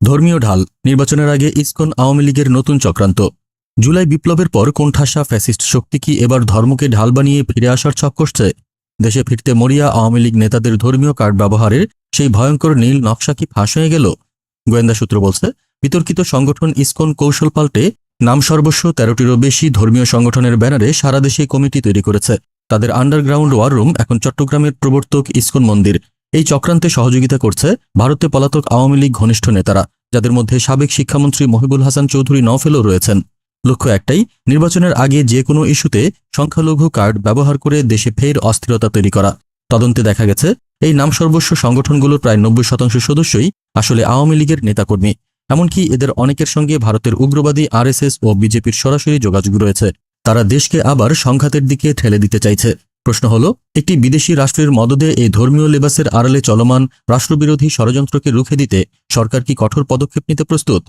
ধর্মীয় ঢাল নির্বাচনের আগে ইসকন আওয়ামী লীগের নতুন চক্রান্ত। জুলাই বিপ্লবের পর কোণঠাসা ফ্যাসিস্ট শক্তি কি এবার ধর্মকে ঢাল বানিয়ে ফিরে আসার ছক করছে? দেশে ফিরতে মরিয়া আওয়ামী লীগ নেতাদের ধর্মীয় কার্ড ব্যবহারের সেই ভয়ঙ্কর নীল নকশা কি ফাঁস হয়ে গেল? গোয়েন্দা সূত্র বলছে, বিতর্কিত সংগঠন ইসকন কৌশল পাল্টে নাম সর্বস্ব তেরোটিরও বেশি ধর্মীয় সংগঠনের ব্যানারে সারা দেশে কমিটি তৈরি করেছে। তাদের আন্ডারগ্রাউন্ড ওয়ার রুম এখন চট্টগ্রামের প্রবর্তক ইসকন মন্দির। এই চক্রান্তে সহযোগিতা করছে ভারতে পলাতক আওয়ামী লীগ ঘনিষ্ঠ নেতারা, যাদের মধ্যে সাবেক শিক্ষামন্ত্রী মহিবুল হাসান চৌধুরী নওফেলও রয়েছেন। লক্ষ্য একটাই, নির্বাচনের আগে যে কোনো ইস্যুতে সংখ্যালঘু কার্ড ব্যবহার করে দেশে ফের অস্থিরতা তৈরি করা। তদন্তে দেখা গেছে, এই নাম সর্বস্ব সংগঠনগুলোর প্রায় নব্বই শতাংশ সদস্যই আসলে আওয়ামী লীগের নেতাকর্মী। এমনকি এদের অনেকের সঙ্গে ভারতের উগ্রবাদী আরএসএস ও বিজেপির সরাসরি যোগাযোগ রয়েছে। তারা দেশকে আবার সংঘাতের দিকে ঠেলে দিতে চাইছে। প্রশ্ন হল, একটি বিদেশি রাষ্ট্রের মদদে এই ধর্মীয় লেবাসের আড়ালে চলমান রাষ্ট্রবিরোধী ষড়যন্ত্রকে রুখে দিতে সরকার কি কঠোর পদক্ষেপ নিতে প্রস্তুত?